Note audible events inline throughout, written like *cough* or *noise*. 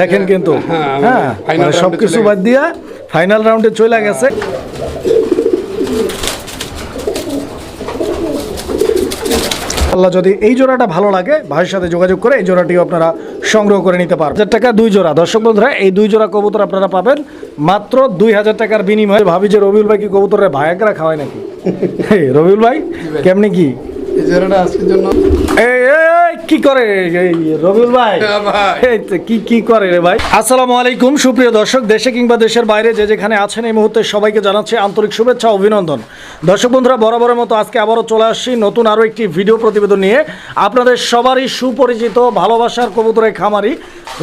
দেখেন কিন্তু। হ্যাঁ, হ্যাঁ মানে সবকিছু বাদ দিয়া ফাইনাল রাউন্ডে চলে গেছে। আল্লাহ যদি এই জোড়াটা ভালো লাগে ভাইয়ের সাথে যোগাযোগ করে এই জোড়াটিও আপনারা সংগ্রহ করে নিতে পারবেন। হাজার টাকা দুই জোড়া। দর্শক বন্ধুরা এই দুই জোড়া কবুতর আপনারা পাবেন মাত্র দুই হাজার টাকার বিনিময়ে। ভাবি যে রবিউল ভাই কি কবুতরের ভায়াকরা খাওয়ায় নাকি? *laughs* রবিউল ভাই? কেমনি কি? এই জোড়াটা আজকের জন্য কি করে? রবিউল ভাই। ভাই। এই তো কি কি করে রে ভাই? আসসালামু আলাইকুম সুপ্রিয় দর্শক। দেশে কিংবা দেশের বাইরে যে যেখানে আছেন এই মুহূর্তে সবাইকে জানাচ্ছি আন্তরিক শুভেচ্ছা ও অভিনন্দন। দর্শক বন্ধুরা বরাবরের মতো আজকে আবারও চলে আসছি নতুন আরও একটি ভিডিও প্রতিবেদন নিয়ে। আপনাদের সবারই সুপরিচিত ভালোবাসার কবুতরের খামারি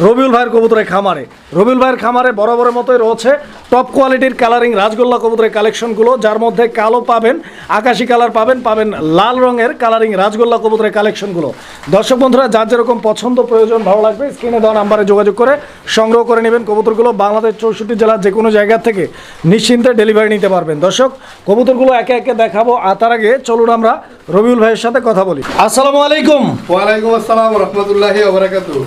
রবিউল ভাইয়ের কবুতরের খামারে। রবিউল ভাইয়ের খামারে বরাবরের মতোই রয়েছে টপ কোয়ালিটির কালারিং রাজগোল্লা কবুতরের কালেকশনগুলো যার মধ্যে কালো পাবেন আকাশি কালার পাবেন পাবেন লাল রঙের কালারিং রাজগোল্লা কবুতরের কালেকশনগুলো দর্শক বন্ধুরা যার যেরকম পছন্দ প্রয়োজন ভালো লাগবে স্ক্রিনে দেওয়া নাম্বারে যোগাযোগ করে সংগ্রহ করে নেবেন কবুতরগুলো। বাংলাদেশ চৌষট্টি জেলার যে কোনো জায়গা থেকে নিশ্চিন্তে ডেলিভারি নিতে পারবেন। দর্শক কবুতরগুলো একে একে দেখাবো আর তার আগে চলুন আমরা রবিউল ভাইয়ের সাথে কথা বলি। আসসালামু আলাইকুম। ওয়ালাইকুম আসসালাম রহমতুল্লাহি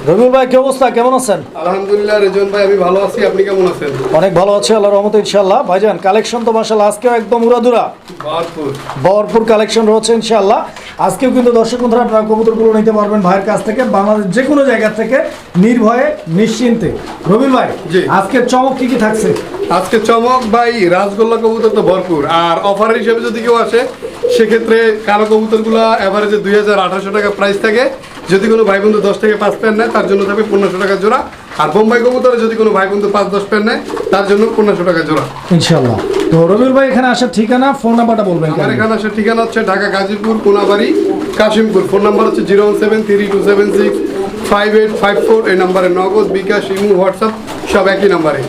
রবিউল ভাই কি অবস্থা? কেমন আছেন? আলহামদুলিল্লাহ রেজন ভাই আমি ভালো আছি। আপনি কেমন আছেন? অনেক ভালো আছে আল্লাহ রহমত ইনশাল্লাহ ভাইজান কালেকশন তো মাসাল আজকেও একদম উড়াদুরা। ভরপুর। ভরপুর কালেকশন রয়েছে ইনশাল্লাহ আজকেও কিন্তু দর্শক বন্ধুরা আপনারা কবুতরগুলো নিতে পারবেন ভাইয়ের কাছ থেকে। বাংলাদেশ যে কোনো জায়গা থেকে নির্ভয়ে নিশ্চিন্তে। রবিল ভাই জি। আজকের চমক কি কি থাকছে? আজকে চমক ভাই রাজগোল্লা কবুতর তো ভরপুর। আর অফার হিসেবে যদি কেউ আসে সেক্ষেত্রে কালো কবুতরগুলো এভারেজে দুই হাজার আঠারোশো টাকা প্রাইস থাকে। যদি কোনো ভাই বন্ধু দশ থেকে পাঁচ প্যান নেয় তার জন্য থাকবে পনেরোশো টাকা জোড়া। আর বোম্বাই কবুতরে যদি কোনো ভাই বন্ধু পাঁচ দশ প্যান নেয় তার জন্য পনেরোশো টাকা জোড়া। ইনশাল্লাহ তো রবিল ভাই এখানে আসার ঠিকানা ফোন নাম্বারটা বলবেন আমার এখানে আসার ঠিকানা হচ্ছে ঢাকা গাজীপুর কোনাবাড়ি কাশিমপুর। ফোন নাম্বার হচ্ছে zero one seven three two seven six five eight five four. এই নাম্বারে নগদ বিকাশ ইমু হোয়াটসঅ্যাপ সব একই নাম্বারে।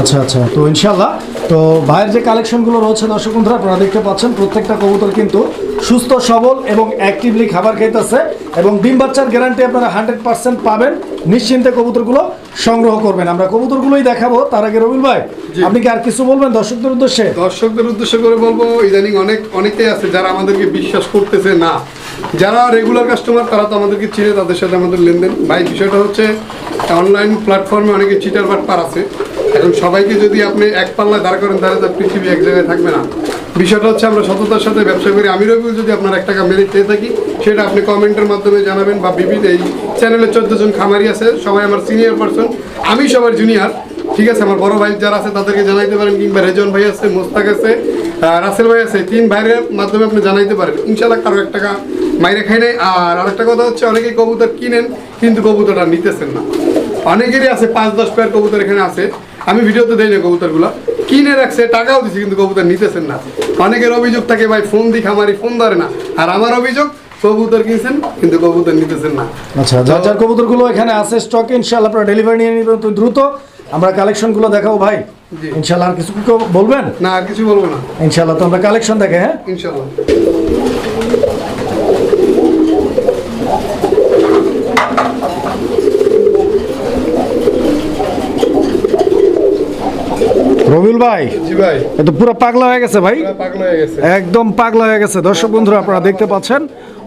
আচ্ছা আচ্ছা। তো ইনশাল্লাহ তো ভাইয়ের যে কালেকশনগুলো রয়েছে দর্শক বন্ধুরা আপনারা দেখতে পাচ্ছেন প্রত্যেকটা কবুতর কিন্তু সুস্থ সবল এবং অ্যাক্টিভলি খাবার খাইতেছে এবং ডিম বাচ্চার গ্যারান্টি আপনারা হান্ড্রেড পার্সেন্ট পাবেন। নিশ্চিন্তে কবুতরগুলো সংগ্রহ করবেন। আমরা কবুতরগুলোই দেখাবো তার আগে রবিল ভাই। আপনি কি আর কিছু বলবেন দর্শকদের উদ্দেশ্যে? দর্শকদের উদ্দেশ্যে করে বলব ইদানিং অনেক অনেকেই আছে যারা আমাদেরকে বিশ্বাস করতেছে না। যারা রেগুলার কাস্টমার তারা তো আমাদেরকে চিনে তাদের সাথে আমাদের লেনদেন। ভাই বিষয়টা হচ্ছে অনলাইন প্ল্যাটফর্মে অনেকে চিটার বাটপার আছে। এখন সবাইকে যদি আপনি এক পাল্লায় দাঁড় করেন, তাহলে তো পৃথিবী এক জায়গায় থাকবে না। বিষয়টা হচ্ছে আমরা সততার সাথে ব্যবসা করি। আমি রবিউল যদি আপনার এক টাকা মেরে চেয়ে থাকি, সেটা আপনি কমেন্টের মাধ্যমে জানাবেন বা বিভিন্ন এই চ্যানেলে চোদ্দ জন খামারি আছে, সবাই আমার সিনিয়র পার্সন আমি সবার জুনিয়র ঠিক আছে? আমার বড় ভাই যারা আছে, তাদেরকে জানাইতে পারেন কিংবা রেজন ভাই আছে, মোস্তাক আছে রাসেল ভাই আছে, তিন ভাইয়ের মাধ্যমে আপনি জানাইতে পারেন। ইনশাল্লাহ কারও এক টাকা মাইরে খাই নাই। আর আরেকটা কথা হচ্ছে, অনেকেই কবুতর কিনেন, কিন্তু কবুতরটা নিতেছেন না। অনেকেরই আছে, পাঁচ দশ পেয়ার কবুতর এখানে আছে। আমি ভিডিওতে দেই না কবুতরগুলো। কিনে রাখছে টাকাও দিচ্ছে কিন্তু কবুতর নিতেছেন না। অনেকের অভিযোগ থাকে ভাই ফোন দিক আমারই ফোন ধরে না। আর আমার অভিযোগ কবুতর কিনছেন কিন্তু কবুতর নিতেছেন না। আচ্ছা যার যার কবুতরগুলো এখানে আছে স্টক ইনশাল্লাহ আপনারা ডেলিভারি নিয়ে নেবেন তো দ্রুত। আমরা কালেকশনগুলো দেখাবো ভাই। জি। ইনশাল্লাহ আর কিছু বলবেন? না আর কিছু বলব না। ইনশাল্লাহ তো আমরা কালেকশন দেখে হ্যাঁ? ইনশাল্লাহ রবিউল ভাই জি ভাই। এ পুরো পাগলা হয়ে গেছে ভাই। হয়ে গেছে। একদম পাগলা হয়ে গেছে। দর্শক বন্ধুরা আপনারা দেখতে পাচ্ছেন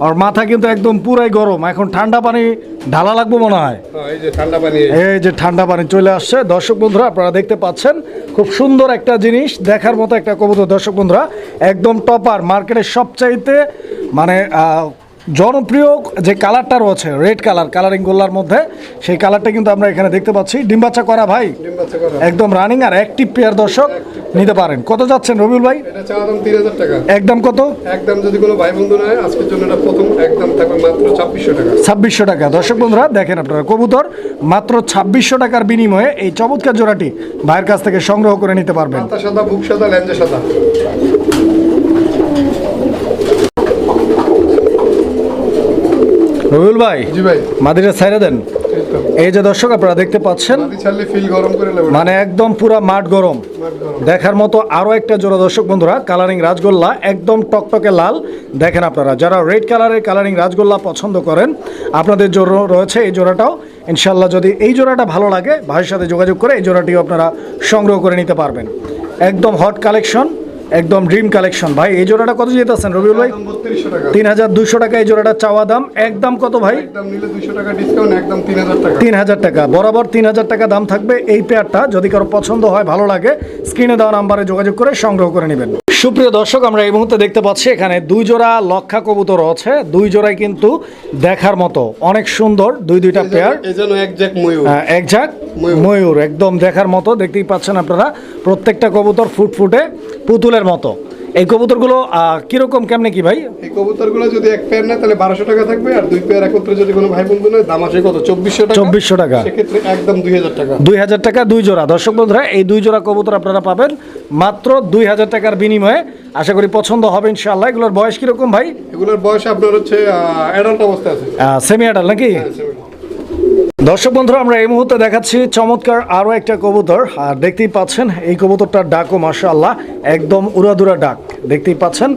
আর মাথা কিন্তু একদম পুরাই গরম। এখন ঠান্ডা পানি ঢালা লাগবে মনে হয়। হ্যাঁ, এই যে ঠান্ডা পানি এই যে। ঠান্ডা পানি চলে আসছে। দর্শক বন্ধুরা আপনারা দেখতে পাচ্ছেন খুব সুন্দর একটা জিনিস দেখার মতো একটা কবুতর। দর্শক বন্ধুরা একদম টপার মার্কেটের সবচাইতে মানে জনপ্রিয় যে কালারটা রয়েছে রেড কালার কালারিং গোল্লার মধ্যে সেই কালারটা কিন্তু আমরা এখানে দেখতে পাচ্ছি। ডিম বাচ্চা করা ভাই একদম রানিং আর অ্যাক্টিভ পেয়ার দর্শক নিতে পারেন। কত যাচ্ছেন রবিউল ভাই? একদম কত? একদম যদি কোনো ভাই বন্ধু নেয় আজকের জন্য এটা প্রথম একদম থাকবে মাত্র ছাব্বিশশো টাকা। ছাব্বিশশো টাকা। দর্শক বন্ধুরা দেখেন আপনারা কবুতর মাত্র ছাব্বিশশো টাকার বিনিময়ে এই চমৎকার জোড়াটি ভাইয়ের কাছ থেকে সংগ্রহ করে নিতে পারবেন। সাদা বুক সাদা ল্যাঞ্জা সাদা। রবিউল ভাই জি ভাই। মাদিরে ছাইরে দেন। এই যে দর্শক আপনারা দেখতে পাচ্ছেন? ফিল গরম মানে একদম পুরা মাঠ গরম। দেখার মতো আরও একটা জোড়া দর্শক বন্ধুরা কালারিং রাজগোল্লা একদম টকটকে লাল। দেখেন আপনারা যারা রেড কালারের কালারিং রাজগোল্লা পছন্দ করেন আপনাদের জন্য রয়েছে এই জোড়াটাও। ইনশাল্লাহ যদি এই জোড়াটা ভালো লাগে ভাইয়ের সাথে যোগাযোগ করে এই জোড়াটিও আপনারা সংগ্রহ করে নিতে পারবেন। একদম হট কালেকশন একদম ড্রিম কালেকশন ভাই এই জোড়াটা কত যেতেছেন রবিউল ভাই? তিন হাজার দুইশো টাকা এই জোড়াটা চাওয়া দাম। একদম কত ভাই? তিন হাজার টাকা বরাবর তিন হাজার টাকা। দাম থাকবে এই পেয়ারটা যদি কারও পছন্দ হয় ভালো লাগে স্ক্রিনে দেওয়া নাম্বারে যোগাযোগ করে সংগ্রহ করে নেবেন। সুপ্রিয় দর্শক আমরা এই মুহূর্তে দেখতে পাচ্ছি এখানে দুই জোড়া লক্ষা কবুতর আছে। দুই জোড়াই কিন্তু দেখার মতো। অনেক সুন্দর দুই দুইটা পেয়ার এই জন্য এক জ্যাক ময়ূর। আহ, এক ঝাঁক ময়ূর। ময়ূর একদম দেখার মতো। দেখতেই পাচ্ছেন আপনারা প্রত্যেকটা কবুতর ফুটফুটে। পুতুলের মতো। এই কবুতরগুলো কীরকম কেমনে কি ভাই? এই কবুতরগুলো যদি এক পেয়ার নেয় তাহলে বারোশো টাকা থাকবে আর দুই পেয়ার একত্রে যদি কোনো ভাই বন্ধু নেয় দাম আছে কত? চব্বিশশো টাকা। চব্বিশশো টাকা। সেক্ষেত্রে একদম দুই হাজার টাকা। দুই হাজার টাকা দুই জোড়া। দর্শক বন্ধুরা এই দুই জোড়া কবুতর আপনারা পাবেন মাত্র দুই হাজার টাকার বিনিময়ে। আশা করি পছন্দ হবে ইনশাআল্লাহ। এগুলোর বয়স কীরকম ভাই? এগুলোর বয়স আপনার হচ্ছে অ্যাডাল্ট অবস্থা আছে। সেমি আডাল নাকি? দর্শক বন্ধুরা, আমরা এই মুহূর্তে দেখাচ্ছি চমৎকার আরও একটা কবুতর। আর দেখতেই পাচ্ছেন, এই কবুতরটার ডাকও মাশাআল্লাহ, একদম উড়াদুরা ডাক। দেখতেই পাচ্ছেন,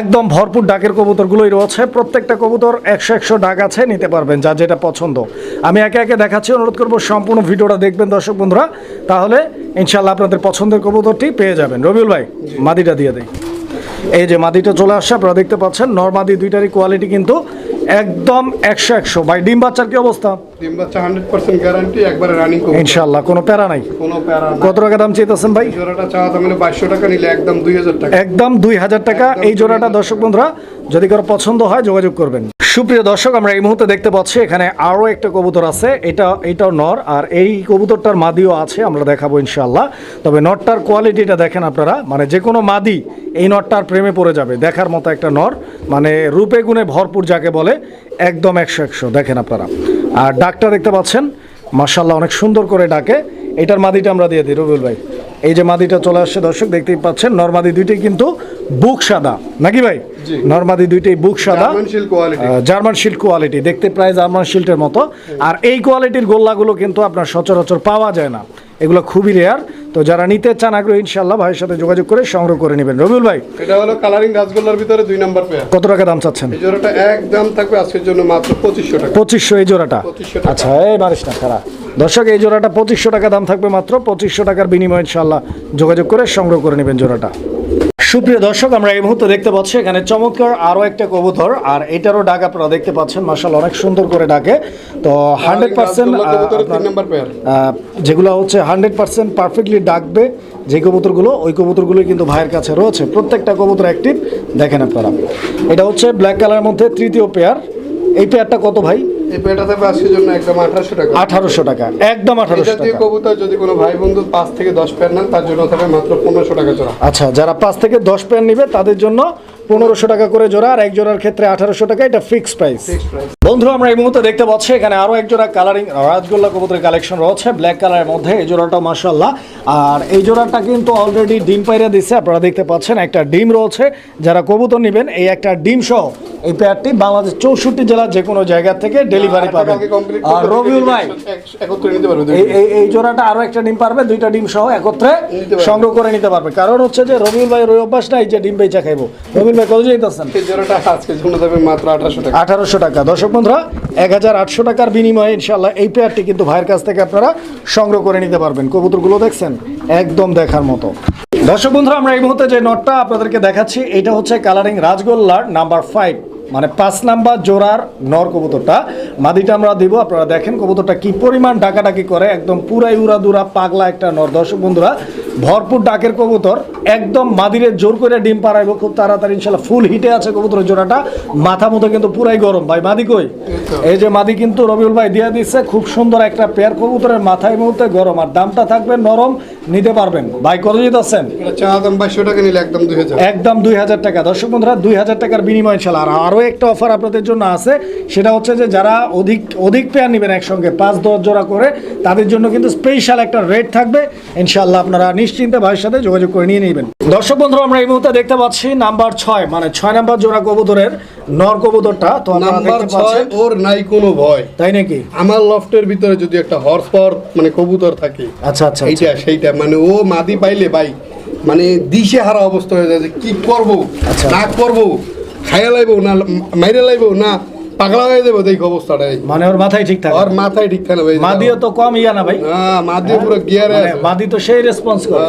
একদম ভরপুর ডাকের কবুতরগুলোই রয়েছে। প্রত্যেকটা কবুতর একশো একশো ডাক আছে, নিতে পারবেন যা যেটা পছন্দ। আমি একে একে দেখাচ্ছি, অনুরোধ করব সম্পূর্ণ ভিডিওটা দেখবেন দর্শক বন্ধুরা। তাহলে ইনশাল্লাহ আপনাদের পছন্দের কবুতরটি পেয়ে যাবেন। রবিউল ভাই, মাদিটা দিয়ে দিই। এই যে মাদিটা চলে আসছে, আপনারা দেখতে পাচ্ছেন নর্মাদি দুইটারই কোয়ালিটি কিন্তু একদম একশো একশো। ভাই, ডিম বাচ্চার কি অবস্থা? ডিম বাচ্চা হান্ড্রেড পার্সেন্ট গ্যারান্টি একবারে রানিং কবুতর ইনশাল্লাহ কোনো প্যারা নাই? কোনো প্যারা না কত টাকা দাম চেয়েছেন ভাই? জোড়াটা চাওয়া দাম হলে বাইশশো টাকা নিলে একদম দুই হাজার টাকা। একদম দুই হাজার টাকা। এই জোড়াটা দর্শক বন্ধুরা যদি কারও পছন্দ হয় যোগাযোগ করবেন। সুপ্রিয় দর্শক আমরা এই মুহূর্তে দেখতে পাচ্ছি এখানে আরও একটা কবুতর আছে। এটা এটাও নর আর এই কবুতরটার মাদিও আছে আমরা দেখাবো ইনশাল্লাহ তবে নটটার কোয়ালিটিটা দেখেন আপনারা। মানে যে কোনো মাদি এই নটটার প্রেমে পড়ে যাবে। দেখার মতো একটা নর। মানে রূপে গুণে ভরপুর যাকে বলে একদম একশো একশো। দেখেন আপনারা। আর ডাকটা দেখতে পাচ্ছেন? মার্শাল্লাহ অনেক সুন্দর করে ডাকে। এটার মাদিটা আমরা দিয়ে দিই রবিউল ভাই। এই যে মাদিটা চলে আসছে দর্শক দেখতেই পাচ্ছেন নর্মাদি দুইটাই কিন্তু বুক সাদা। নাকি ভাই? নর্মাদি দুইটাই বুক সাদা। জার্মান শিল্ড কোয়ালিটি দেখতে প্রায় জার্মান শিল্ডের মতো। আর এই কোয়ালিটির গোল্লাগুলো কিন্তু আপনার সচরাচর পাওয়া যায় না। এগুলো খুবই রেয়ার তো যারা নিতে চান আগ্রহ ইনশাল্লাহ ভাইয়ের সাথে যোগাযোগ করে সংগ্রহ করে নেবেন। রবিউল ভাই এটা হলো কালারিং গাছগুলোর ভিতরে দুই নাম্বার পেয়ার। কত টাকা দাম চাচ্ছেন? এই জোড়াটা একদম থাকবে আজকের জন্য মাত্র পঁচিশশো টাকা। পঁচিশশো এই জোড়াটা? আচ্ছা এই মারিস না খারাপ দর্শক এই জোড়াটা পঁচিশশো টাকা দাম থাকবে মাত্র। পঁচিশশো টাকার বিনিময়ে ইনশাল্লাহ যোগাযোগ করে সংগ্রহ করে নেবেন জোড়াটা। সুপ্রিয় দর্শক আমরা এই মুহূর্তে দেখতে পাচ্ছি এখানে চমৎকার আরও একটা কবুতর আর এটারও ডাক আপনারা দেখতে পাচ্ছেন। মার্শাল অনেক সুন্দর করে ডাকে। তো হান্ড্রেড পার্সেন্ট যেগুলো হচ্ছে হান্ড্রেড পার্সেন্ট পারফেক্টলি ডাকবে যে কবুতরগুলো ওই কবুতরগুলোই কিন্তু ভাইয়ের কাছে রয়েছে। প্রত্যেকটা কবুতর অ্যাক্টিভ দেখেন আপনারা। এটা হচ্ছে ব্ল্যাক কালারের মধ্যে তৃতীয় পেয়ার এই পেয়ারটা কত ভাই? এই পেয়ারটা থাকবে আজকের জন্য একদম আঠারোশো টাকা। আঠারোশো টাকা একদম আঠারোশো টাকা। কবুতর যদি কোনো ভাই বন্ধু পাঁচ থেকে দশ পেয়ার নেন তার জন্য থাকবে মাত্র পনেরোশো টাকা জোড়া আচ্ছা যারা পাঁচ থেকে দশ প্যান নিবে তাদের জন্য পনেরোশো টাকা করে জোড়া আর এক জোড়ার ক্ষেত্রে আঠারোশো টাকা এটা ফিক্সড প্রাইস বন্ধু আমরা এই মুহূর্তে দেখতে পাচ্ছি এখানে আরও এক জোড়া কালারিং রাজগোল্লা কবুতরের কালেকশন রয়েছে ব্ল্যাক কালারের মধ্যে এই জোড়াটা মাশাল্লাহ আর এই জোড়াটা কিন্তু অলরেডি ডিম পাইরা দিচ্ছে আপনারা দেখতে পাচ্ছেন একটা ডিম রয়েছে যারা কবুতর নেবেন এই একটা ডিম সহ এই পেয়ারটি বাংলাদেশ চৌষট্টি জেলার যে কোনো জায়গা থেকে ডেলিভারি পাবেন। আর রবিউল ভাই একত্রে নিতে পারবে এই জোড়াটা আরও একটা ডিম পারবে দুইটা ডিম সহ একত্রে সংগ্রহ করে নিতে পারবে। কারণ হচ্ছে যে রবিউল ভাই ওই অভ্যাস নাই যে ডিম বেচা খাইবো। রবিউল ভাই কত যেতেছেন এই জোড়াটা আজকের জন্য থাকবে মাত্র আঠারোশো টাকা। আঠারোশো টাকা। দর্শক বন্ধুরা এক হাজার আটশো টাকার বিনিময়ে ইনশাল্লাহ এই পেয়ারটি কিন্তু ভাইয়ের কাছ থেকে আপনারা সংগ্রহ করে নিতে পারবেন। কবুতরগুলো দেখছেন? একদম দেখার মতো। দর্শক বন্ধুরা আমরা এই মুহূর্তে যে নটটা আপনাদেরকে দেখাচ্ছি এটা হচ্ছে কালারিং রাজগোল্লার নাম্বার ফাইভ মানে পাঁচ নাম্বার জোড়ার নর কবুতরটা। মাদিটা আমরা দিব আপনারা দেখেন কবুতরটা কি পরিমাণ ডাকাডাকি করে একদম পুরাই উড়া দুরা পাগলা একটা নর। দর্শক বন্ধুরা ভরপুর ডাকের কবুতর একদম মাদিরে জোর করে ডিম পাড়াইবো খুব তাড়াতাড়ি ইনশাল্লাহ ফুল হিটে আছে কবুতরের জোড়াটা। মাথা মতো কিন্তু পুরাই গরম। ভাই মাদি কই? এই যে মাদি কিন্তু রবিউল ভাই দিয়ে দিচ্ছে খুব সুন্দর একটা পেয়ার কবুতরের মাথায় মুহূর্তে গরম। আর দামটা থাকবে নরম নিতে পারবেন। ভাই কত দিতেছেন একদম দুই হাজার। টাকা। দর্শক বন্ধুরা দুই হাজার টাকার বিনিময় ইনশাল্লাহ। আর আরও একটা অফার আপনাদের জন্য আছে। সেটা হচ্ছে যে যারা অধিক অধিক পেয়ার নেবেন একসঙ্গে পাঁচ দশ জোড়া করে তাদের জন্য কিন্তু স্পেশাল একটা রেট থাকবে। ইনশাল্লাহ আপনারা নিশ্চিন্তে ভাইয়ের সাথে যোগাযোগ করে নিয়ে নেবেন। দর্শক বন্ধুরা আমরা এই মুহূর্তে দেখতে পাচ্ছি নাম্বার ছয় মানে ছয় নাম্বার জোড়া কবুতরের নর কবুতরটা তো নাম্বার ছয় ওর নাই কোনো ভয়। তাই নাকি? আমার লফটের ভিতরে যদি একটা হর্স পাওয়ার মানে কবুতর থাকে আচ্ছা আচ্ছা আচ্ছা। এইটা সেইটা মানে ও মাদি পাইলে ভাই মানে দিশে হারা অবস্থা হয়ে যায় যে কি করব? আচ্ছা। না করব? খাইয়া লাইব না মাইরে লাইব? না পাগলা হয়ে যাব দেখ অবস্থাটাই মানে ওর মাথায় ঠিক থাকে। আর মাথায় ঠিক থাকে ভাই মাদিও তো কম ইয়া না ভাই। মাদিও পুরো গিয়ারে মানে মাদি তো সেই রেসপন্স করে।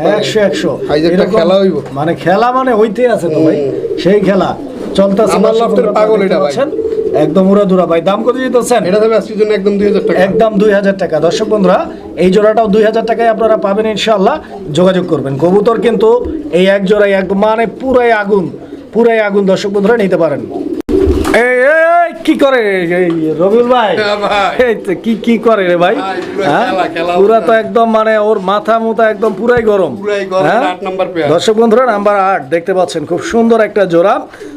হ্যাঁ। একশো একশো। একটা খেলা হইবো। মানে খেলা মানে হইতে আছে তো ভাই। সেই খেলা। চলতেছে আমার লফটের পাগল এটা ভাই। একদম উড়া দুরা ভাই। দাম কত দিতেছেন? এটা তবে আজকের জন্য একদম দুই হাজার টাকা। একদম দুই হাজার টাকা। দর্শক বন্ধুরা এই জোড়াটাও দুই হাজার টাকায় আপনারা পাবেন ইনশাল্লাহ যোগাযোগ করবেন। কবুতর কিন্তু এই এক জোড়াই একদম মানে পুরাই আগুন। পুরাই আগুন দর্শক বন্ধুরা নিতে পারেন। কি করে রবিউল ভাই? এই তো কি কি করে রে ভাই? পুরা হ্যাঁ? পুরা তো একদম মানে ওর মাথা মুথা একদম পুরাই গরম। পুরাই গরম, হ্যাঁ? আট নাম্বার পেয়ার। দর্শক বন্ধুরা নাম্বার আট দেখতে পাচ্ছেন খুব সুন্দর একটা জোড়া।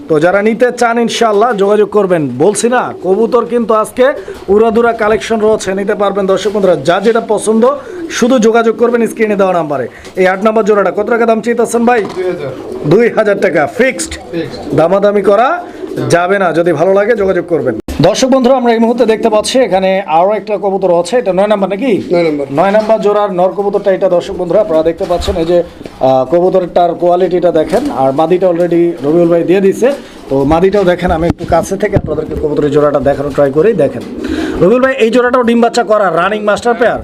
তো যারা নিতে চান ইনশাল্লাহ যোগাযোগ করবেন। বলছি না কবুতর কিন্তু আজকে উড়াদুরা কালেকশন রয়েছে নিতে পারবেন দর্শক বন্ধুরা যা যেটা পছন্দ শুধু যোগাযোগ করবেন স্ক্রিনে দেওয়া নাম্বারে। এই আট নাম্বার জোড়াটা কত টাকা দাম চাইতেছেন ভাই? দুই হাজার। টাকা ফিক্সড দামাদামি করা। যাবে না যদি ভালো লাগে যোগাযোগ করবেন। দর্শক বন্ধুরা আমরা এই মুহূর্তে দেখতে পাচ্ছি এখানে আরও একটা কবুতর আছে। এটা নয় নাম্বার নাকি? নয় নাম্বার। নয় নাম্বার জোড়ার নর কবুতরটা এটা দর্শক বন্ধুরা আপনারা দেখতে পাচ্ছেন এই যে কবুতরটার কোয়ালিটিটা দেখেন আর মাদিটা অলরেডি রবিউল ভাই দিয়ে দিছে। তো মাদিটাও দেখেন আমি একটু কাছে থেকে আপনাদেরকে কবুতরের জোড়াটা দেখানো ট্রাই করেই দেখেন। রবিউল ভাই এই জোড়াটাও ডিম বাচ্চা করা running master pair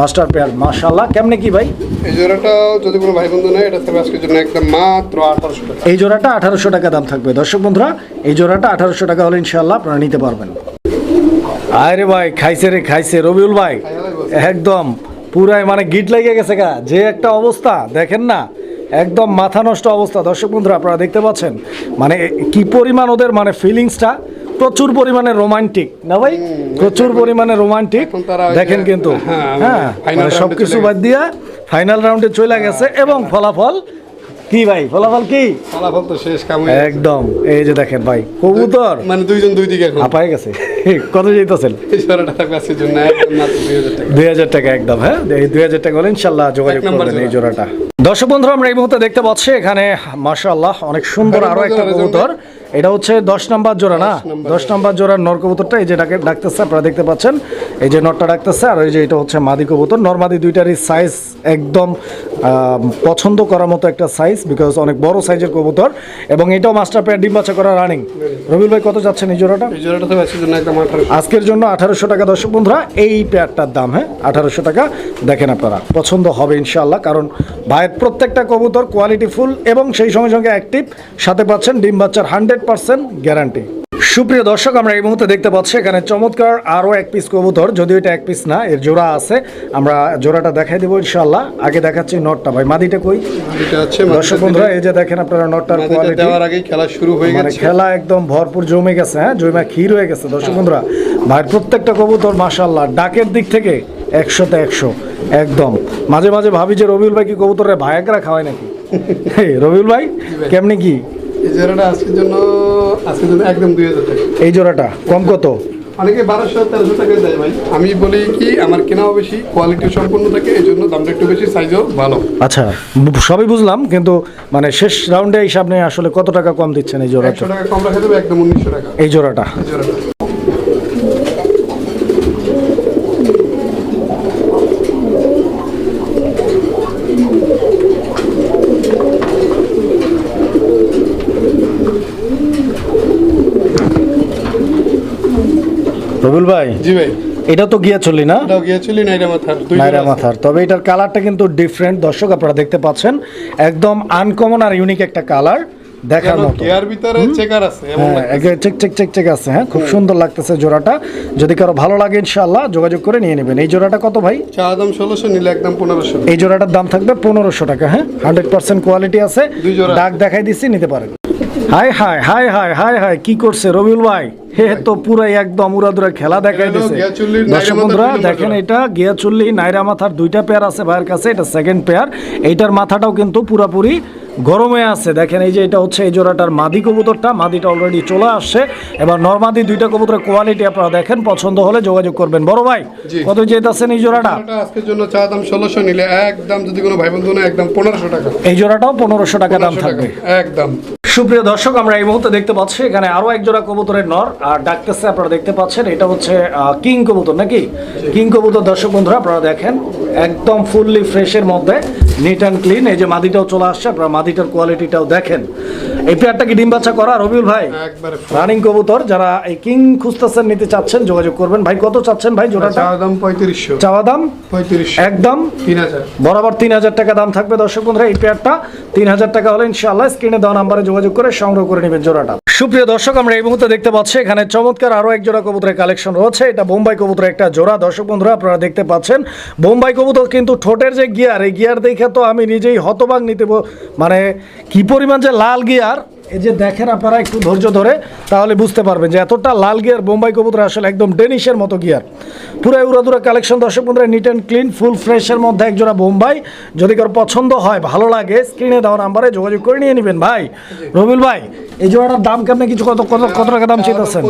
master pair. মাশাল্লাহ কেমনে কি ভাই? এই জোড়াটা যদি কোনো ভাই বন্ধু নেয় এটা আজকের জন্য একদম মাত্র আঠারোশো টাকা। এই জোড়াটা আঠারোশো টাকা দাম থাকবে। দর্শক বন্ধুরা এই জোড়াটা আঠারোশো টাকা হলে ইনশাল্লাহ আপনারা নিতে পারবেন। আরে ভাই খাইছে রে খাইছে। রবিউল ভাই একদম। পুরাই মানে গিট লেগে গেছে গা। যে একটা অবস্থা দেখেন না একদম মাথা নষ্ট অবস্থা। দর্শক বন্ধুরা আপনারা দেখতে পাচ্ছেন মানে কি পরিমাণ ওদের মানে ফিলিংসটা প্রচুর পরিমাণে রোমান্টিক না ভাই? প্রচুর পরিমাণে রোমান্টিক দেখেন কিন্তু হ্যাঁ, হ্যাঁ মানে round এ সব কিছু চলে বাদ দিয়া ফাইনাল রাউন্ডে চলে গেছে এবং ফলাফল কি ভাই ফলাফল কি? ফলাফল তো শেষ কাম একদম এই যে দেখেন ভাই কবুতর। মানে দুইজন দুই দিকে এখন আপায় গেছে। *laughs* কত যেতেছেন দুই হাজার টাকা। একদম হ্যাঁ? এই দুই হাজার টাকা হলে ইনশাল্লাহ যোগাযোগ করবেন এই জোড়াটা। দর্শক বন্ধুরা আমরা এই মুহূর্তে দেখতে পাচ্ছি এখানে মাশাআল্লাহ অনেক সুন্দর আরও একটা কবুতর। এটা হচ্ছে দশ নাম্বার জোড়া না? দশ নাম্বার জোড়ার নর কবুতরটা এই যে ডাকতেছে আপনারা দেখতে পাচ্ছেন। এই যে নটটা ডাকতেছে আর ওই যে এটা হচ্ছে মাদি কবুতর। নরমাদি দুইটারই সাইজ একদম পছন্দ করার মতো একটা সাইজ বিকজ অনেক বড় সাইজের কবুতর। এবং এটাও মাস্টার পেয়ার ডিম বাচ্চা করা রানিং রবিল ভাই কত যাচ্ছেন এই জোড়াটা? জন্য আঠারোশো। আজকের জন্য আঠারোশো টাকা দর্শক বন্ধুরা এই পেয়ারটার দাম হ্যাঁ? আঠারোশো টাকা দেখেন আপনারা পছন্দ হবে ইনশাল্লাহ কারণ ভাইয়ের প্রত্যেকটা কবুতর কোয়ালিটি ফুল এবং সেই সঙ্গে সঙ্গে অ্যাক্টিভ সাথে পাচ্ছেন ডিম বাচ্চার হান্ড্রেড পার্সেন্ট গ্যারান্টি সুপ্রিয় দর্শক আমরা এই মুহূর্তে দেখতে পাচ্ছি এখানে চমৎকার আরও এক পিস কবুতর। যদিও এটা এক পিস না এর জোড়া আছে। আমরা জোড়াটা দেখাই দেবো ইনশাল্লাহ আগে দেখাচ্ছি নটটা। ভাই মাদিটা কই? দর্শক বন্ধুরা এই যে দেখেন আপনারা নটটার কোয়ালিটি দেওয়ার আগেই খেলা শুরু হয়ে মানে গেছে। খেলা একদম ভরপুর জমে গেছে হ্যাঁ? জমে ক্ষীর হয়ে গেছে দর্শক বন্ধুরা। ভাই প্রত্যেকটা কবুতর মাশাল্লাহ ডাকের দিক থেকে একশোতে একশো একদম। মাঝে মাঝে ভাবি যে রবিউল ভাই কি কবুতরের ভায়াকরা খাওয়ায় নাকি? *laughs* রবিউল ভাই কেমনি কি? এই জন্য আজকের জন্য একদম দুই হাজার টাকা। এই জোড়াটা কম কত? অনেকে বারোশো তেরোশো টাকায় দেয় ভাই। আমি বলি কি আমার কেনাও বেশি কোয়ালিটি সম্পূর্ণ থাকে এই জন্য দামটা একটু বেশি সাইজও ভালো। আচ্ছা সবই বুঝলাম কিন্তু মানে শেষ রাউন্ডে হিসাব নেই আসলে কত টাকা কম দিচ্ছেন এই একশো জোড়াটা টাকা কম রাখা দেবে একদম উনিশশো টাকা। এই জোড়াটা। জোড়াটা। রবিউল ভাই? জি ভাই। এটা তো গিয়া না? গিয়েছিলি নাইরা মাথার। নাইরা মাথার। তবে এটার কালারটা কিন্তু ডিফারেন্ট দর্শক আপনারা দেখতে পাচ্ছেন একদম আনকমন আর ইউনিক একটা কালার দেখার মতো। গিয়ার ভিতরে চেকার আছে এমন লাগতেছে। একে চেক চেক চেক চেক আছে হ্যাঁ? খুব সুন্দর লাগতেছে জোড়াটা। যদি কারও ভালো লাগে ইনশাআল্লাহ যোগাযোগ করে নিয়ে নেবেন। এই জোড়াটা কত ভাই? চা দাম ষোলোশো নিলে একদম এই জোড়াটার দাম থাকবে পনেরোশো টাকা হ্যাঁ? হান্ড্রেড পার্সেন্ট কোয়ালিটি আছে। ডাক দেখাই দিচ্ছি নিতে পারেন। Hi hi hi hi hi hi কি করছে রবিউল ভাই? হে তো পুরাই একদম উড়াদুরা খেলা দেখাই দিছে দর্শক বন্ধুরা দেখেন। এটা গিয়াচুল্লি নাইরা মাথার দুইটা পেয়ার আছে ভাইয়ের কাছে এটা সেকেন্ড পেয়ার এইটার মাথাটাও কিন্তু পুরাপুরি গরমে আছে। দেখেন এই যে এটা হচ্ছে এই জোড়াটার মাদি কবুতরটা মাদিটা অলরেডি চলে আসছে। এবার নর্মাদি দুইটা কবুতরের কোয়ালিটি আপনারা দেখেন পছন্দ হলে যোগাযোগ করবেন। বড় ভাই। কত যেতেছেন এই জোড়াটা? জোড়াটা আজকের জন্য চা দাম ষোলোশো নিলে একদম যদি কোনো ভাই বন্ধু না একদম পনেরোশো টাকা। এই জোড়াটাও পনেরোশো টাকা দাম থাকবে। একদম। সুপ্রিয় দর্শক আমরা এই মুহূর্তে দেখতে পাচ্ছি এখানে আরও একজোড়া কবুতরের নর। আর ডাকতেছে আপনারা দেখতে পাচ্ছেন এটা হচ্ছে আহ, কিং কবুতর নাকি? কিং কবুতর দর্শক বন্ধুরা আপনারা দেখেন একদম ফুললি ফ্রেশের মধ্যে। নিট অ্যান্ড ক্লিন এই যে মাদিটাও চলে আসছে আপনারা মাদিটার কোয়ালিটিটাও দেখেন। এই পেয়ারটা কি ডিম বাচ্চা করা রবিউল ভাই? রানিং কবুতর যারা এই কিং খুঁজতেছেন নিতে চাচ্ছেন যোগাযোগ করবেন। ভাই কত চাচ্ছেন ভাই জোড়াটা? চাওয়া দাম পঁয়ত্রিশশো। চাওয়া দাম? পঁয়ত্রিশ একদম? তিন হাজার। বরাবর তিন হাজার টাকা দাম থাকবে দর্শক বন্ধুরা এই পেয়ারটা তিন হাজার টাকা হলে ইনশাআল্লাহ স্ক্রিনে দেওয়া নাম্বারে যোগাযোগ করে সংগ্রহ করে নেবেন জোড়াটা। সুপ্রিয় দর্শক, আমরা এই মুহূর্তে দেখতে পাচ্ছি, এখানে চমৎকার আরও এক জোড়া কবুতরের কালেকশন রয়েছে। এটা বোম্বাই কবুতরের একটা জোড়া। দর্শক বন্ধুরা, আপনারা দেখতে পাচ্ছেন, বোম্বাই কবুতর কিন্তু ঠোঁটের যে গিয়ার, এই গিয়ার দেখে তো আমি নিজেই হতবাক নিতে মানে কি পরিমাণ যে লাল গিয়ার এই যে দেখেন আপনারা একটু ধৈর্য ধরে তাহলে বুঝতে পারবেন যে এতটা লাল গিয়ার বোম্বাই কবুতর আসলে একদম ডেনিশের মতো গিয়ার। পুরো উড়াদুরা কালেকশন দর্শক বন্ধুরা নিট অ্যান্ড ক্লিন ফুল ফ্রেশের মধ্যে একজোড়া বোম্বাই। যদি কারও পছন্দ হয় ভালো লাগে স্ক্রিনে দেওয়া নাম্বারে যোগাযোগ করে নিয়ে নেবেন ভাই। রবিল ভাই এই জোড়াটার দাম কেমন কিছু কত কত কত টাকা দাম চেয়েছেন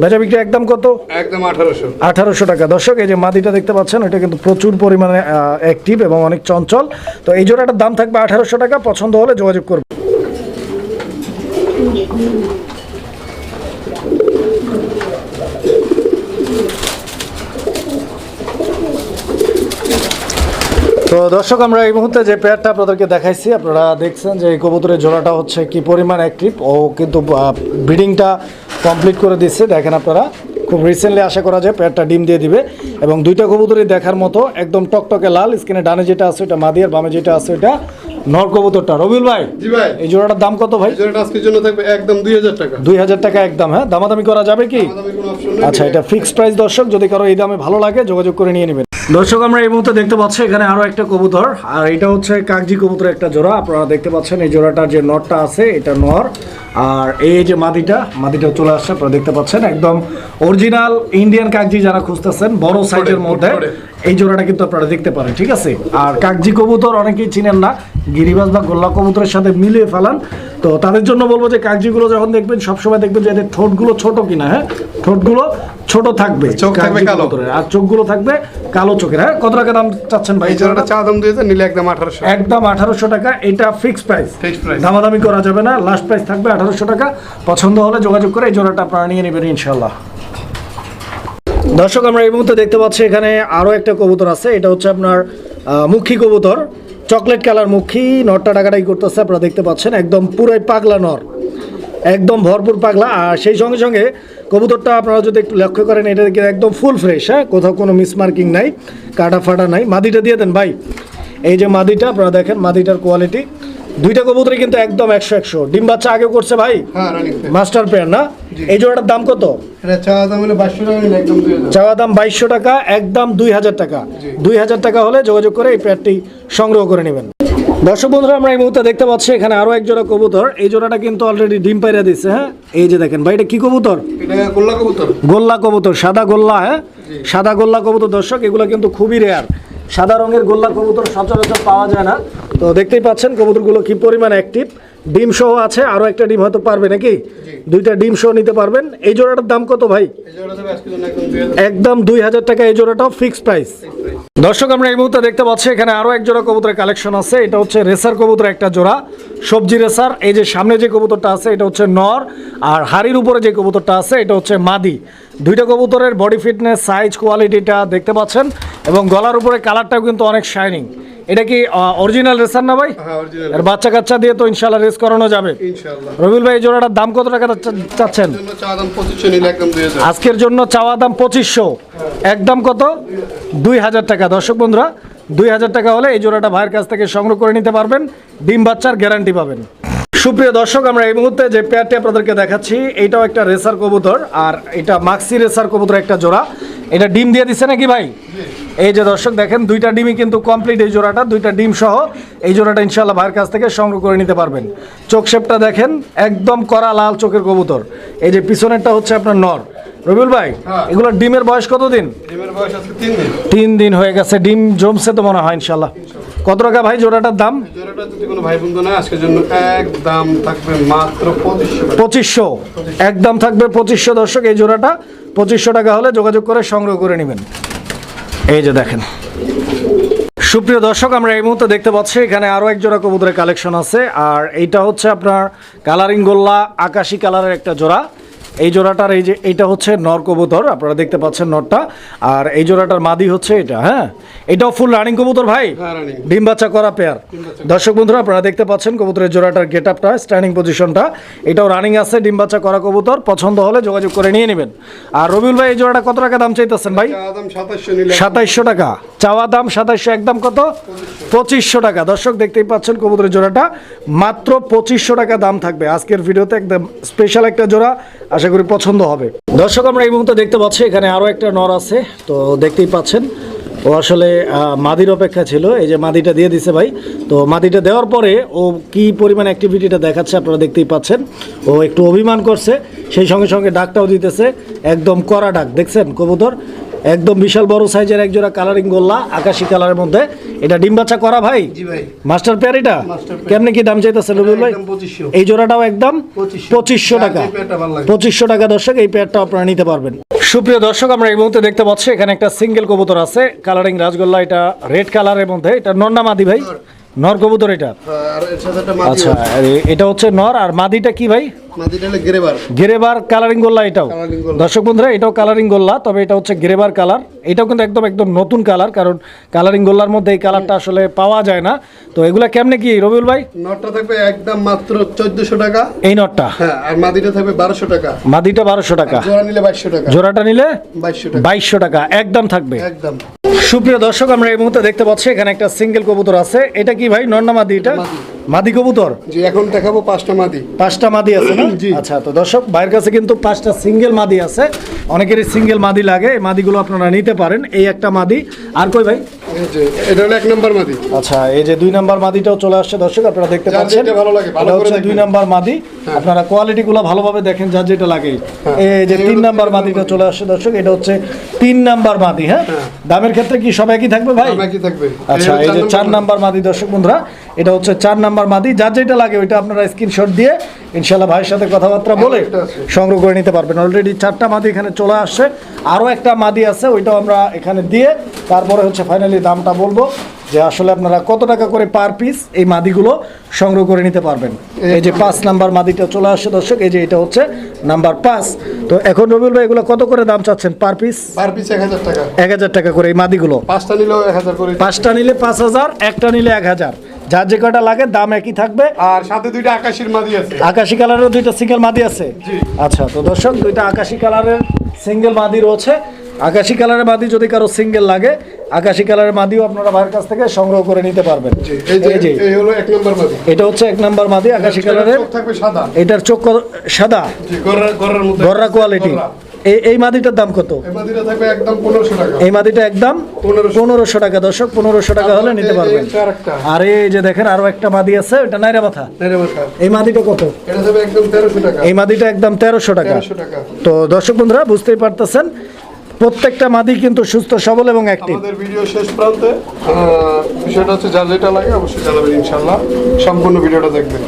বেচা বিক্রি একদম কত? একদম আঠারোশো। আঠারোশো টাকা। দর্শক এই যে মাদিটা দেখতে পাচ্ছেন এটা কিন্তু প্রচুর পরিমাণে অ্যাক্টিভ এবং অনেক চঞ্চল। তো এই জোড়াটার দাম থাকবে আঠারোশো টাকা পছন্দ হলে যোগাযোগ করবে তো দর্শক, আমরা এই মুহূর্তে যে পেয়ারটা আপনাদেরকে দেখাইছি, আপনারা দেখছেন যে এই কবুতরের জোড়াটা হচ্ছে কি পরিমাণ অ্যাক্টিভ ও কিন্তু ব্রিডিংটা কমপ্লিট করে দিচ্ছে দেখেন আপনারা খুব রিসেন্টলি আশা করা যায় পেয়ারটা ডিম দিয়ে দিবে এবং দুইটা কবুতরই দেখার মতো একদম টকটকে লাল স্কিনে ডানে যেটা আছে ওটা মাদি আর বামে যেটা আছে ওটা নর কবুতরটা। রবিউল ভাই জি ভাই। এই জোড়াটার দাম কত ভাই? জোড়াটা আজকের জন্য থাকবে একদম দুই হাজার টাকা। দুই হাজার টাকা একদম হ্যাঁ? দামাদামি করা যাবে কি? আচ্ছা এটা ফিক্সড প্রাইস দর্শক যদি কারও এই দামে ভালো লাগে যোগাযোগ করে নিয়ে নেবেন। দর্শক আমরা এই মুহূর্তে দেখতে পাচ্ছি এখানে আরও একটা কবুতর আর এটা হচ্ছে কাগজি কবুতর একটা জোড়া। আপনারা দেখতে পাচ্ছেন এই জোড়াটার যে নরটা আছে এটা নর। আর এই যে মাদিটা মাদিটা চলে আসছে আপনারা দেখতে পাচ্ছেন একদম অরিজিনাল ইন্ডিয়ান কাগজি যারা খুঁজতেছেন বড় সাইজের মধ্যে। এই জোড়াটা কিন্তু আপনারা দেখতে পারেন ঠিক আছে? আর কাগজি কবুতর অনেকেই চিনেন না গিরিবাজ বা গোল্লা কবুতরের সাথে মিলিয়ে ফেলান। তো তাদের জন্য বলব যে কাগজিগুলো যখন দেখবেন সবসময় দেখবেন যে এদের ঠোঁটগুলো ছোট কিনা হ্যাঁ? ঠোঁটগুলো ছোট থাকবে চোখ থাকবে কালো। আর চোখগুলো থাকবে কালো চোখের হ্যাঁ? কত টাকা দাম চাচ্ছেন ভাই? জোড়াটা দাম নিলে একদম আঠারোশো। একদম আঠারোশো টাকা। এটা ফিক্স প্রাইস Fixed price। দামাদামি করা যাবে না। লাস্ট প্রাইস থাকবে আঠারোশো টাকা। পছন্দ হলে যোগাযোগ করে এই জোড়াটা আপনারা নিয়ে নেবেন ইনশাল্লাহ দর্শক আমরা এই মুহূর্তে দেখতে পাচ্ছি এখানে আরও একটা কবুতর আছে। এটা হচ্ছে আপনার মুখী কবুতর। চকলেট কালার মুখী নরটা ডাকাটাই করতেছে, আপনারা দেখতে পাচ্ছেন, একদম পুরাই পাগলা নর, একদম ভরপুর পাগলা। আর সেই সঙ্গে সঙ্গে কবুতরটা আপনারা যদি একটু লক্ষ্য করেন, এটা একদম ফুল ফ্রেশ হ্যাঁ? কোথাও কোনো মিসমার্কিং নাই, কাটা ফাটা নাই। মাদিটা দিয়ে দেন ভাই। এই যে মাদিটা, আপনারা দেখেন মাদিটার কোয়ালিটি দুইটা কবুতরই কিন্তু একদম একশো একশো। ডিম বাচ্চা আগে করছে ভাই? হ্যাঁ মাস্টার পেয়ার না? এই জোড়াটার দাম কত? চাওয়া দাম বাইশশো টাকা একদম দুই হাজার। টাকা দুই হাজার টাকা। হলে যোগাযোগ করে এই প্যাডটি সংগ্রহ করে নেবেন। দর্শক বন্ধুরা আমরা এই মুহূর্তে দেখতে পাচ্ছি এখানে আরও এক জোড়া কবুতর। এই জোড়াটা কিন্তু অলরেডি ডিম পাইরা দিচ্ছে হ্যাঁ? এই যে দেখেন ভাই এটা কি কবুতর? গোল্লা কবুতর। গোল্লা কবুতর সাদা গোল্লা হ্যাঁ? সাদা গোল্লা কবুতর দর্শক এগুলো কিন্তু খুবই রেয়ার সাদা রঙের গোল্লা কবুতর সচরাচর পাওয়া যায় না। তো দেখতেই পাচ্ছেন কবুতরগুলো কি পরিমাণ অ্যাক্টিভ ডিম সহ আছে আরও একটা ডিম হয়তো পারবে নাকি? দুইটা ডিম সহ নিতে পারবেন। এই জোড়াটার দাম কত ভাই? একদম দুই হাজার। টাকা এই জোড়াটাও ফিক্সড প্রাইস দর্শক আমরা এই মুহূর্তে দেখতে পাচ্ছি এখানে আরও এক জোড়া কবুতরের কালেকশন আছে। এটা হচ্ছে রেসার কবুতর একটা জোড়া সবজি রেসার এই যে সামনে যে কবুতরটা আছে এটা হচ্ছে নর। আর হাড়ির উপরে যে কবুতরটা আছে এটা হচ্ছে মাদি। দুইটা কবুতরের বডি ফিটনেস সাইজ কোয়ালিটিটা দেখতে পাচ্ছেন। এবং গলার উপরে কালারটাও কিন্তু অনেক শাইনিং এটা কি অরিজিনাল রেসার না ভাই? হ্যাঁ আর বাচ্চা কাচ্চা দিয়ে তো ইনশাল্লাহ রেস করানো যাবে। ইনশাআল্লাহ। রবিল ভাই জোড়াটার দাম কত টাকা চাচ্ছেন? আজকের জন্য চাওয়া দাম পঁচিশশো। একদম কত? দুই হাজার টাকা। দর্শক বন্ধুরা দুই হাজার টাকা হলে এই জোড়াটা ভাইয়ের কাছ থেকে সংগ্রহ করে নিতে পারবেন। ডিম বাচ্চার গ্যারান্টি পাবেন। সুপ্রিয় দর্শক আমরা এই মুহূর্তে যে পেয়ারটি আপনাদেরকে দেখাচ্ছি এটাও একটা রেসার কবুতর আর এটা মাক্সি রেসার কবুতর একটা জোড়া। এটা ডিম দিয়ে দিচ্ছে নাকি ভাই? এই যে দর্শক দেখেন দুইটা ডিমই কিন্তু কমপ্লিট এই জোড়াটা দুইটা ডিম সহ এই জোড়াটা ইনশাল্লাহ ভাইয়ের কাছ থেকে সংগ্রহ করে নিতে পারবেন। চোখ শেপটা দেখেন একদম কড়া লাল চোখের কবুতর। এই যে পিছনেরটা হচ্ছে আপনার নর। রবিউল ভাই হ্যাঁ। এগুলোর ডিমের বয়স কতদিন? ডিমের বয়স তিন দিন। হয়ে গেছে ডিম জমছে তো মনে হয় ইনশাল্লাহ কত টাকা ভাই জোড়াটার দাম? জোড়াটা যদি কোনো ভাই বন্ধু না আজকের জন্য একদম থাকবে মাত্র পঁচিশশো পঁচিশশো। একদম থাকবে পঁচিশশো দর্শক এই জোড়াটা। পঁচিশশো টাকা হলে যোগাযোগ করে সংগ্রহ করে নেবেন। এই যে দেখেন। সুপ্রিয় দর্শক আমরা এই মুহূর্তে দেখতে পাচ্ছি এখানে আরও এক জোড়া কবুতরের কালেকশন আছে। আর এইটা হচ্ছে আপনার কালারিং গোল্লা আকাশি কালারের একটা জোড়া। এই জোড়াটার এই যে এটা হচ্ছে নর কবুতর আপনারা দেখতে পাচ্ছেন নরটা। আর এই জোড়াটার মাদি হচ্ছে এটা হ্যাঁ? এটাও ফুল রানিং কবুতর ভাই? হ্যাঁ, ডিম বাচ্চা করা পেয়ার দর্শক বন্ধুরা আপনারা দেখতে পাচ্ছেন কবুতরের জোড়াটার গেট আপটা স্ট্যান্ডিং পজিশনটা এটাও রানিং আছে ডিম বাচ্চা করা কবুতর। পছন্দ হলে যোগাযোগ করে নিয়ে নেবেন। আর রবিউল ভাই এই জোড়াটা কত টাকা দাম চাইতেছেন ভাই? সাতাইশশো টাকা। চাওয়া দাম সাতাইশশো একদম কত? পঁচিশশো। টাকা। দর্শক দেখতেই পাচ্ছেন কবুতরের জোড়াটা। মাত্র পঁচিশশো টাকা দাম থাকবে। আজকের ভিডিওতে একদম স্পেশাল একটা জোড়া। আশা করি পছন্দ হবে। দর্শক, আমরা এই মুহূর্তে দেখতে পাচ্ছি, এখানে আরও একটা নর আছে, তো দেখতেই পাচ্ছেন। ও আসলে মাদির অপেক্ষা ছিল, এই যে মাদিটা দিয়ে দিছে ভাই। তো মাদিটা দেওয়ার পরে ও কি পরিমাণ অ্যাক্টিভিটিটা দেখাচ্ছে আপনারা দেখতেই পাচ্ছেন। ও একটু অভিমান করছে, সেই সঙ্গে সঙ্গে ডাকটাও দিতেছে, একদম কড়া ডাক, দেখছেন, কবুতর? একদম বিশাল বড় সাইজের এক জোড়া কালারিং গোল্লা আকাশি কালারের মধ্যে। এটা ডিম বাচ্চা করা ভাই? মাস্টার পেয়ার এটা। কেমনে কি দাম চাইতেছে রবিউল ভাই? এই জোড়াটাও একদম পঁচিশশো। টাকা। পঁচিশশো টাকা দর্শক এই পেয়ারটা আপনারা নিতে পারবেন। সুপ্রিয় দর্শক আমরা এই মুহূর্তে দেখতে পাচ্ছি এখানে একটা সিঙ্গেল কবুতর আছে কালারিং রাজগোল্লা এটা রেড কালারের মধ্যে এটা নন্না মাদি ভাই নর কবুতর এটা? মাদি আচ্ছা এটা হচ্ছে নর আর মাদিটা কি ভাই? গ্রেবার। গেরেবার কালারিং গোল্লা এটাও। দর্শক বন্ধুরা এটাও কালারিং গোল্লা তবে এটা হচ্ছে গেরেবার কালার। এটাও কিন্তু একদম একদম নতুন কালার কারণ কালারিং গোল্লার মধ্যে এই কালারটা আসলে পাওয়া যায় না। তো এগুলা কেমনে কি রবিউল ভাই? নটটা থাকবে একদম মাত্র চোদ্দশো টাকা। এই নটটা? হ্যাঁ আর মাদিটা থাকবে বারোশো টাকা। মাদিটা বারোশো টাকা। জোড়া নিলে বাইশশো টাকা। জোড়াটা নিলে বাইশশো টাকা। বাইশশো টাকা একদম থাকবে। একদম। সুপ্রিয় দর্শক আমরা এই মুহূর্তে দেখতে পাচ্ছি এখানে একটা সিঙ্গেল কবুতর আছে। এটা কি ভাই? নন্না মাদি এটা? মাদি। কবুতর? জি এখন দেখাবো পাঁচটা মাদি। পাঁচটা মাদি আছে না? *clears throat* জি। আচ্ছা তো দর্শক বাইরের কাছে কিন্তু পাঁচটা সিঙ্গেল মাদি আছে। অনেকেরই সিঙ্গেল মাদি লাগে এই মাদিগুলো আপনারা নিতে পারেন। এই একটা মাদি। আর কই ভাই? যে এটা হলো এক নম্বর মাদি। আচ্ছা এই যে দুই নাম্বার মাদিটাও চলে আসছে দর্শক আপনারা দেখতে পাচ্ছেন। ভালো লাগে, ভালো করে দুই নাম্বার মাদি। আপনারা কোয়ালিটি গুলো ভালোভাবে দেখেন যার যেটা লাগে। হ্যাঁ। এই যে তিন নাম্বার মাদিটা চলে আসছে দর্শক এটা হচ্ছে তিন নাম্বার মাদি হ্যাঁ? দামের ক্ষেত্রে কি সব একই থাকবে ভাই? একই থাকবে। আচ্ছা এই যে চার নাম্বার মাদি দর্শক বন্ধুরা এটা হচ্ছে চার নাম্বার মাদি। যার যেটা লাগে ওইটা আপনারা স্ক্রিনশট দিয়ে ইনশাল্লাহ ভাইয়ের সাথে কথাবার্তা বলে সংগ্রহ করে নিতে পারবেন। অলরেডি চারটা মাদি এখানে চলে আসছে। আরও একটা মাদি আছে ওইটাও আমরা এখানে দিয়ে তারপরে হচ্ছে ফাইনালি দামটা বলব যে আসলে আপনারা কত টাকা করে পার পিস এই মাদিগুলো সংগ্রহ করে নিতে পারবেন। এই যে পাঁচ নাম্বার মাদিটা চলে আসছে দর্শক এই যে এটা হচ্ছে নাম্বার পাঁচ। তো এখন রবিউল ভাই এগুলো কত করে দাম চাচ্ছেন পার পিস পার পিস এক হাজার টাকা। এক হাজার টাকা করে এই মাদিগুলো। পাঁচটা নিলেও এক হাজার করে পাঁচটা নিলে পাঁচ হাজার একটা নিলে এক হাজার। যার যে কটা লাগে দাম একই থাকবে। আর সাথে দুইটা আকাশের মাদি আছে। আকাশি কালারের দুইটা সিঙ্গেল মাদি আছে? আচ্ছা তো দর্শক দুইটা আকাশি কালারের সিঙ্গেল মাদি রয়েছে। আকাশি কালারের মাদি যদি কারও সিঙ্গেল লাগে আকাশি কালারের মাদিও আপনারা ভাইয়ের কাছ থেকে সংগ্রহ করে নিতে পারবেন। এই যে এই হলো এক নম্বর মাদি। এটা হচ্ছে এক নাম্বার মাদি আকাশি কালারের। চোখ থাকবে সাদা। এটার চোখ সাদা? গররা কোয়ালিটি। এই মাদিটার দাম কত? এই মাদিটা একদম পনেরোশো টাকা। এই মাদিটা একদম 1500 পনেরোশো টাকা দর্শক পনেরোশো টাকা হলে নিতে পারবেন। আর এই যে দেখেন আরও একটা মাদি আছে ওটা নাইরা মাথা। এই মাদিটা কত? এই মাদিটা একদম তেরোশো টাকা। তো দর্শক বন্ধুরা বুঝতেই পারতেছেন প্রত্যেকটা মাদি কিন্তু সুস্থ সবল এবং অ্যাক্টিভ আমাদের ভিডিও শেষ প্রান্তে বিষয়টা হচ্ছে যার যেটা লাগে অবশ্যই জানাবেন সম্পূর্ণ ভিডিওটা দেখবেন।